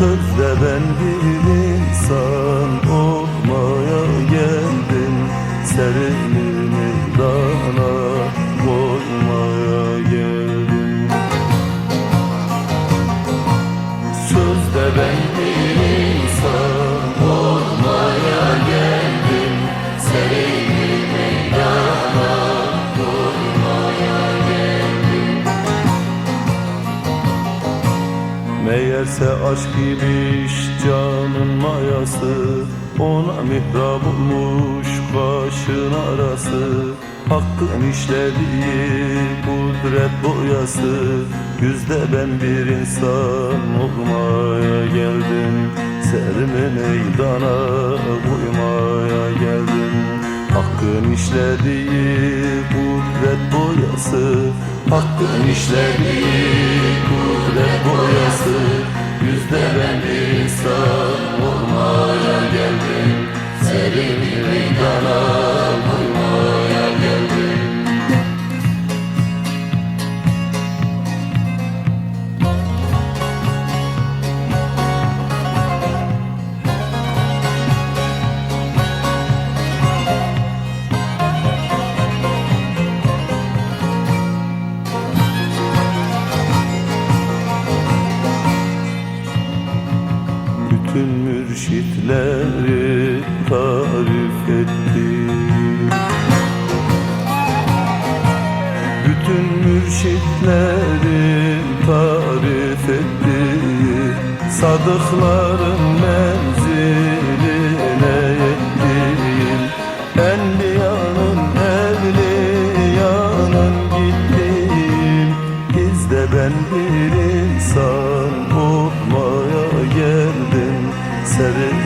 Sözde ben bir insan olmaya geldim. Serenimi Meğerse aşk imiş canın mayası Ona mihrab olmuş kaşın arası. Hakkın işlediği kudret boyası Yüzde ben bir insan olmaya geldim. Serimi meydana koymaya geldim. Hakkın işlediği kudret boyası Hakkın işlediği kudret boyası Sadıkların menziline yettim Enbiyanın evliyanın gittim. Bizde ben bir insan olmaya geldim. Serini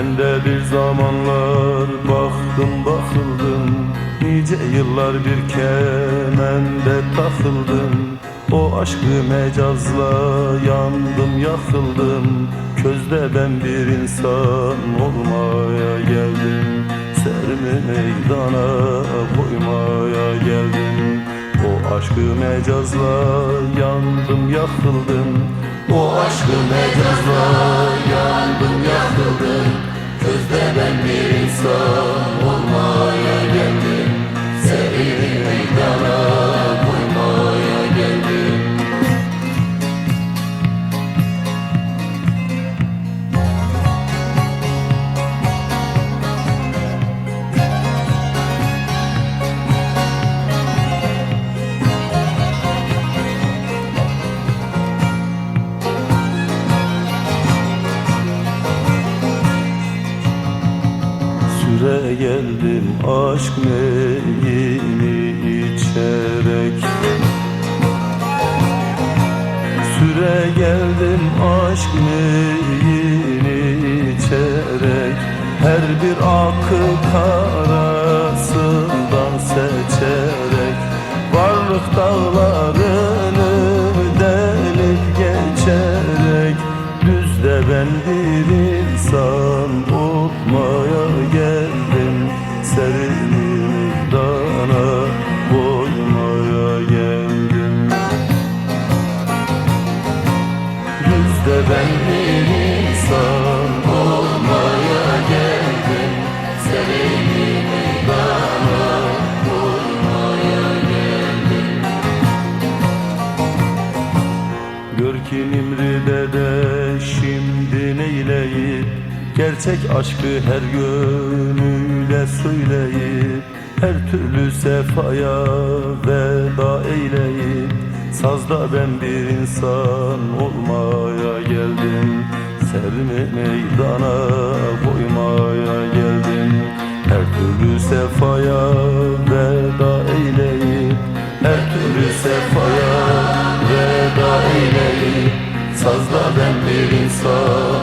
Ben de bir zamanlar baktım bakıldım. Nice yıllar bir kemende takıldım. O aşkı mecazla yandım yakıldım. Közde ben bir insan olmaya geldim. Serimi meydana koymaya geldim. O aşkı mecazla yandım yakıldım. O aşkı mecazla yandım yakıldım Cause geldim aşk meyini içerek. Süre geldim aşk meyini içerek. Her bir akı karasından seçerek. Varlık dağlarını delip geçerek. Düzde ben bir insan Düzde ben bir insan olmaya geldim. Serini dana koymaya geldim. Gör ki Nimri'de de şimdi neyleyip Gerçek aşkı her gönüle söyleyip Her türlü sefaya veda eyleyip Sazda ben bir insan olmaya geldim. Serimi meydana koymaya geldim. Her türlü sefaya veda eyleyip Her türlü sefaya veda eyleyip Sazda ben bir insan